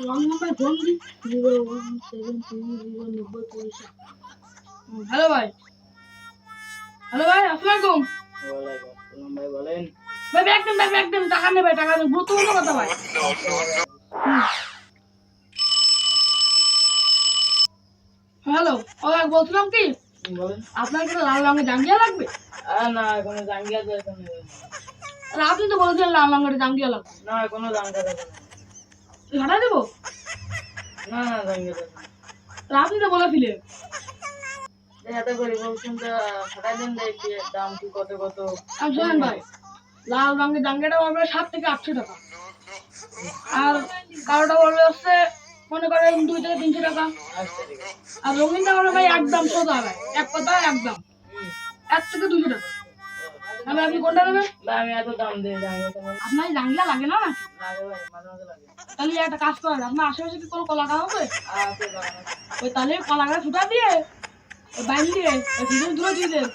Wrong number phone zero one seven three zero নব্বই পয়সা hello ভাই। হ্যালো ভাই ভাই বলেন ভাই ব্যাগ দেন ব্যাগ দেন টাকা নেবে টাকা নেবে গুরুত্বপূর্ণ কথা ভাই। হ্যালো ও বলছিলাম কি বলেন। আপনার কাছে লাল রঙের জাঙ্গিয়া লাগবে? না কোনো জাঙ্গিয়া আপনি তো বলেছিলেন লাল রঙের জাঙ্গিয়া লাগবে। না কোনো জাঙ্গিয়া ঘাটা দেবো? না না নেই আর আপনি তো বলেছিলেন এত করে বলছেন তো ফাটাই দেন দেখি দাম কি কত কত। আর শোনেন ভাই লাল রঙের জাঙ্গিয়াটা পড়বে সাত থেকে আটশো টাকা। আর কালোটা পড়বে হচ্ছে মনে করেন দুই থেকে তিনশো টাকা। আর রঙিনটা পড়বে ভাই একদম সোজা ভাই এক কথা একদম। এক থেকে দুশো টাকা। তাহলে আপনি কোনটা নেবেন আমি এত দাম দিয়ে জাঙ্গিয়া আপনার এই জাঙ্গিয়া লাগে না? তাহলে একটা কাজ করেন আপনার আশেপাশে কি কোনো কলা গাছ হবে আছে ওই তাহলে কলা গাছ ছুটা দিয়ে ওই বাইন দিয়ে ওই ভিতরে দূরে দিয়ে দেন।